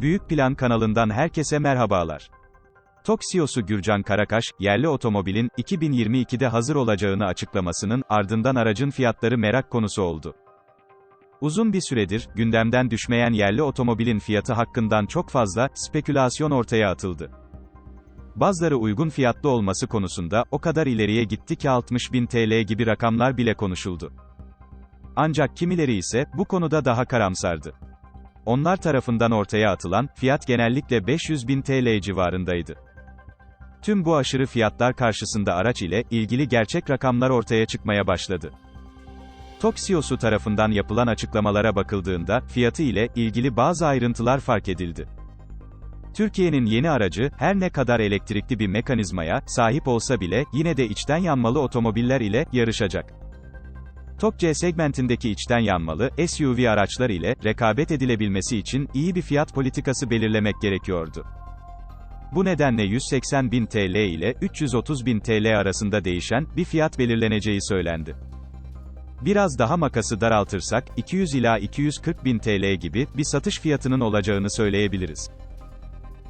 Büyük Plan kanalından herkese merhabalar. TOK CEO'su Gürcan Karakaş, yerli otomobilin 2022'de hazır olacağını açıklamasının ardından aracın fiyatları merak konusu oldu. Uzun bir süredir, gündemden düşmeyen yerli otomobilin fiyatı hakkından çok fazla, spekülasyon ortaya atıldı. Bazıları uygun fiyatlı olması konusunda, o kadar ileriye gitti ki 60 bin TL gibi rakamlar bile konuşuldu. Ancak kimileri ise, bu konuda daha karamsardı. Onlar tarafından ortaya atılan, fiyat genellikle 500 bin TL civarındaydı. Tüm bu aşırı fiyatlar karşısında araç ile ilgili gerçek rakamlar ortaya çıkmaya başladı. TOK CEO'su tarafından yapılan açıklamalara bakıldığında, fiyatı ile ilgili bazı ayrıntılar fark edildi. Türkiye'nin yeni aracı, her ne kadar elektrikli bir mekanizmaya sahip olsa bile, yine de içten yanmalı otomobiller ile yarışacak. TOK C segmentindeki içten yanmalı SUV araçlar ile rekabet edilebilmesi için iyi bir fiyat politikası belirlemek gerekiyordu. Bu nedenle 180 bin TL ile 330 bin TL arasında değişen bir fiyat belirleneceği söylendi. Biraz daha makası daraltırsak, 200 ila 240 bin TL gibi bir satış fiyatının olacağını söyleyebiliriz.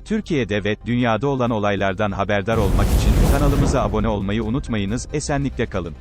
Türkiye'de ve dünyada olan olaylardan haberdar olmak için kanalımıza abone olmayı unutmayınız, esenlikle kalın.